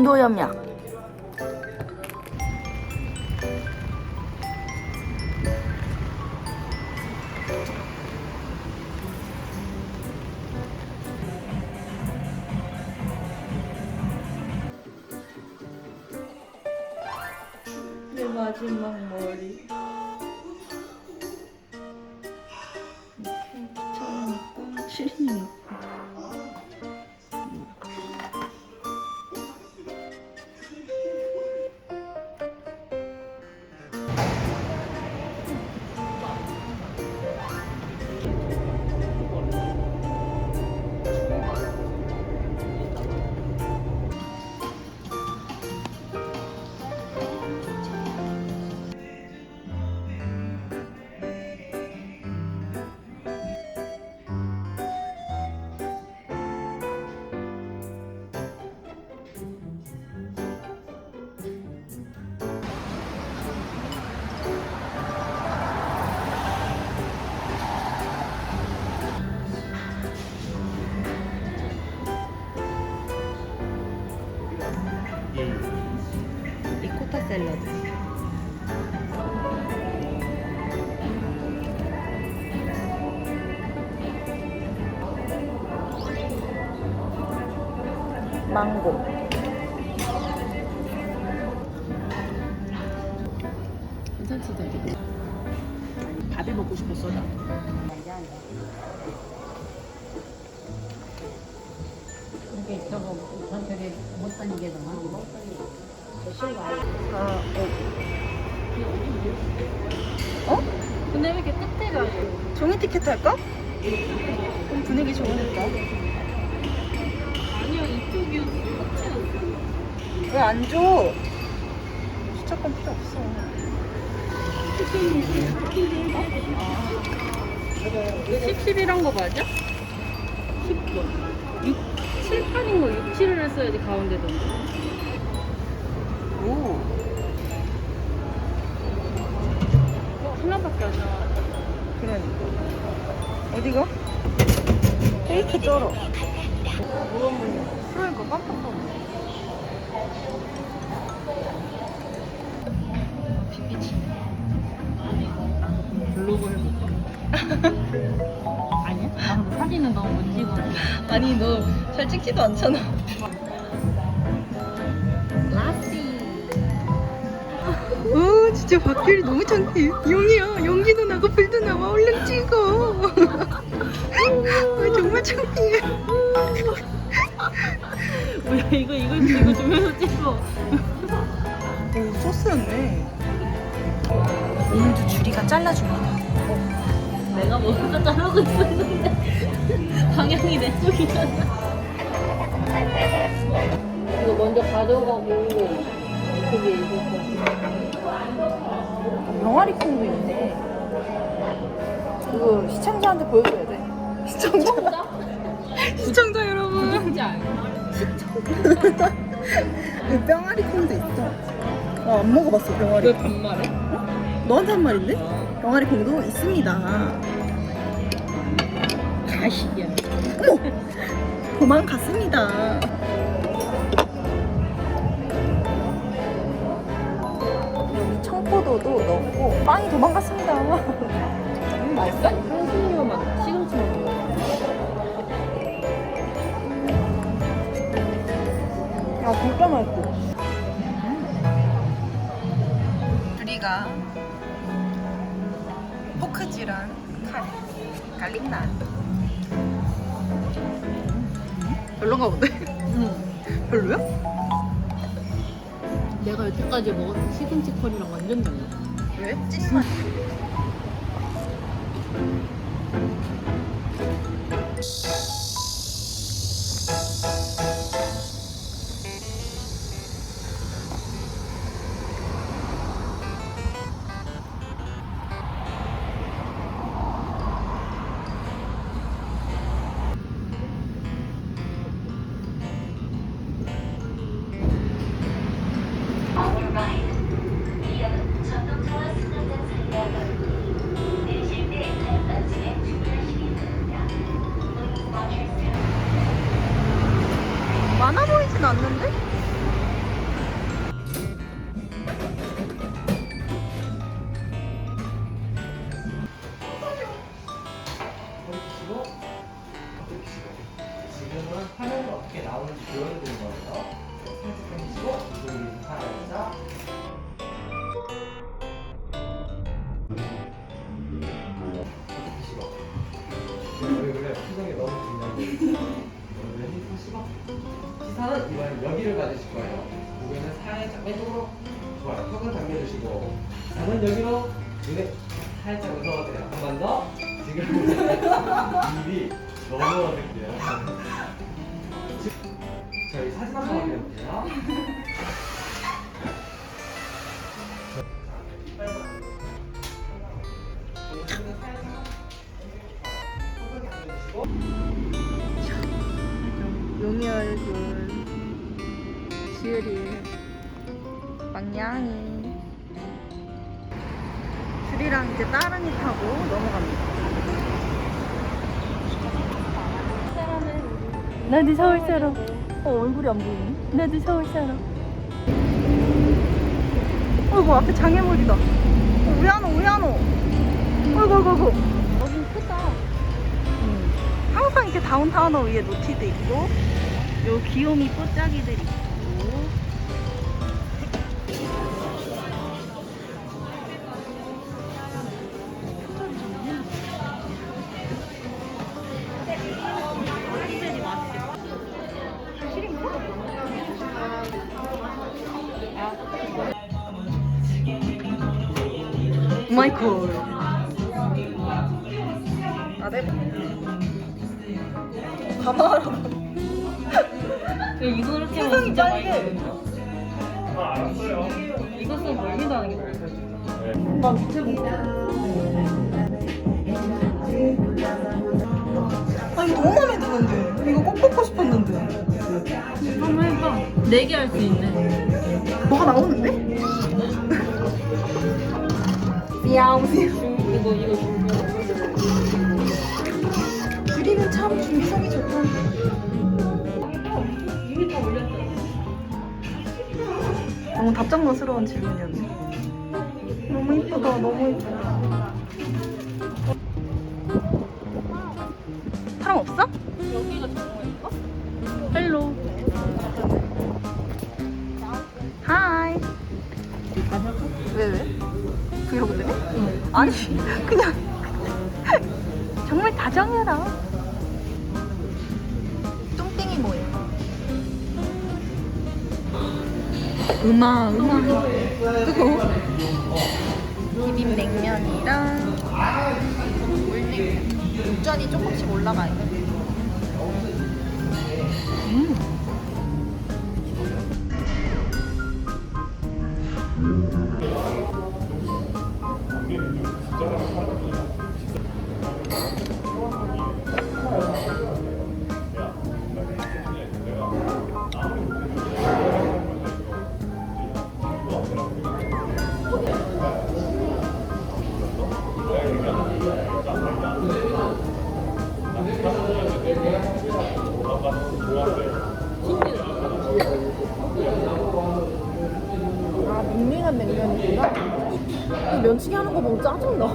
탄도염약. 내 마지막 머리. 샐러드. 망고. 괜찮지 되게 밥이 먹고 싶었어 나 이게 저거 전철에 못 다니게 더 많이 못 다니게. 아, 어. 근데 왜 이렇게 가요? 종이 티켓 할까? 그럼 분위기 좋으니까. 아니야 이쪽이었어 끝이었어 왜안 줘? 수첩권 필요 없어. 17이란 거 맞아? 10번 6, 7, 8인 거 6, 7을 했어야지 가운데던데 오. 어, 하나밖에 안 나와 그래. 어디가? 케이크 쩔어. 그러니까 깜빡 놀랐네. 블로그 해볼까? 아니야? 나 근데 사진은 너무 못 찍어 아니 너 잘 찍지도 않잖아. 진짜 밖길이 너무 창피해. 용이야 연기도 나고 불도 나와 얼른 찍어. 아, 정말 창피해. 뭐야 이거 이거 이거 주면서 찍어 오 소스였네. 오늘도 주리가 잘라줍니다. 내가 먼저 자르고 있었는데 방향이 내 쪽이잖아 이거 먼저 가져가고 그게 이거 병아리 콩도 있네. 그거 시청자한테 보여줘야 돼. 시청자. 시청자 여러분. 알고 그 병아리 콩도 있어. 아, 안 먹어봤어 병아리. 왜 반말해? 너한테 한 말인데? 병아리 콩도 있습니다. 가식이야 도망갔습니다. 포도도 넣고 빵이 도망갔습니다. 음, 맛있어? 한신이가 막 시금치 먹는 거아 진짜 맛있어. 우리가 포크질한 카레 갈릭난. 별론가 본데? 응. 별로야? 내가 여태까지 먹었던 시금치 커리랑 완전 달라 왜? 찐맛. 났는데? 눈은 여기로 눈에 살짝 웃어보세요. 한 번 더. 지금 입이 너무 어색해요. 저희 사진 한번 확인해볼게요. 용이 얼굴 지율이 망냥이 줄이랑 이제 따릉이 타고 넘어갑니다. 나도 서울 사람 어 얼굴이 안 보이네. 나도 서울 사람 어이구 앞에 장애물이다. 어, 우야노 우야노 어이구 어이구 어이구. 여긴 크다. 음. 항상 이렇게 다운타운어 위에 노티도 있고 요 귀요미 뽀짝이들 있 마이콜 아, 네. 가봐라. 이거 이렇게 하면 세상이 진짜 빨개. 많이 이거 쓰면 멀미도 하는 게? 나 밑에 보고. 아, 이거 너무 마음에 드는데. 이거 꼭 뽑고 싶었는데. 한번 해봐. 네개할 수 있네. 뭐가 나오는데? 미야오. 이거 이거 그림은 참 중성이 좋다. 이미 다 올렸잖아. 너무 답정너스러운 질문이었네. 너무 이쁘다, 너무 이쁘다. 사람 없어? 여기가 정원 이로그 때문에? 아니 그냥 정말 다정해라. 똥땡이 뭐예요? 음아 음아 뜨거워. 비빔냉면이랑 물냉면. 육전이 조금씩 올라가요. 음. 면치기 하는 거 보면 짜증나.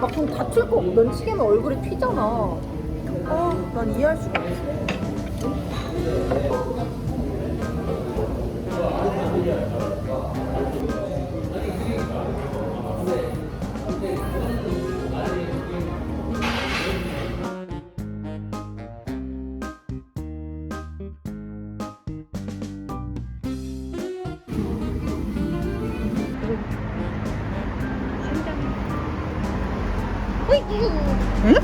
막좀 다툴 거 면치기 하면 얼굴에 튀잖아. 아 난 이해할 수가 없어 응?